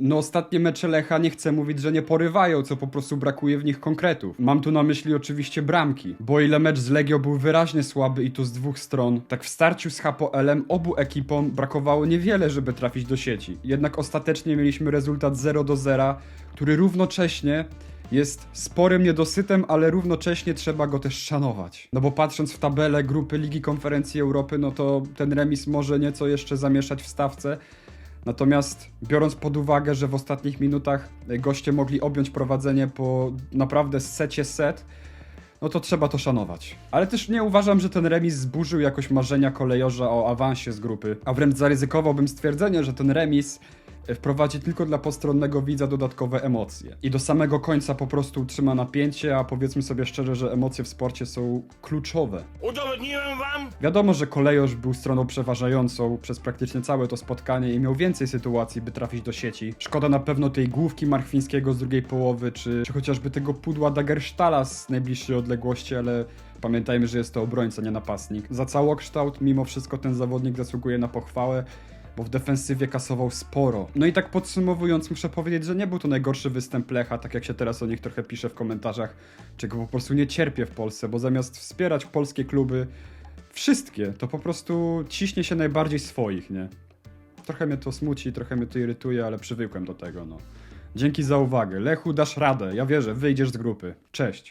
No ostatnie mecze Lecha nie chcę mówić, że nie porywają, co po prostu brakuje w nich konkretów. Mam tu na myśli oczywiście bramki, bo ile mecz z Legio był wyraźnie słaby i to z dwóch stron, tak w starciu z HPL-em obu ekipom brakowało niewiele, żeby trafić do sieci. Jednak ostatecznie mieliśmy rezultat 0 do 0, który równocześnie jest sporym niedosytem, ale równocześnie trzeba go też szanować. No bo patrząc w tabelę grupy Ligi Konferencji Europy, no to ten remis może nieco jeszcze zamieszać w stawce. Natomiast biorąc pod uwagę, że w ostatnich minutach goście mogli objąć prowadzenie po naprawdę secie set, no to trzeba to szanować. Ale też nie uważam, że ten remis zburzył jakoś marzenia kolejorza o awansie z grupy, a wręcz zaryzykowałbym stwierdzenie, że ten remis e, wprowadzi tylko dla postronnego widza dodatkowe emocje. I do samego końca po prostu utrzyma napięcie, a powiedzmy sobie szczerze, że emocje w sporcie są kluczowe. Udowodniłem wam? Wiadomo, że kolejorz był stroną przeważającą przez praktycznie całe to spotkanie i miał więcej sytuacji, by trafić do sieci. Szkoda na pewno tej główki Marchwińskiego z drugiej połowy, czy, czy chociażby tego pudła Dagerstala z najbliższej odległości, ale pamiętajmy, że jest to obrońca, nie napastnik. Za całokształt, mimo wszystko ten zawodnik zasługuje na pochwałę, bo w defensywie kasował sporo. No i tak podsumowując, muszę powiedzieć, że nie był to najgorszy występ Lecha, tak jak się teraz o nich trochę pisze w komentarzach, czego po prostu nie cierpię w Polsce, bo zamiast wspierać polskie kluby, wszystkie, to po prostu ciśnie się najbardziej swoich, nie? Trochę mnie to smuci, trochę mnie to irytuje, ale przywykłem do tego, no. Dzięki za uwagę. Lechu, dasz radę. Ja wierzę, wyjdziesz z grupy. Cześć.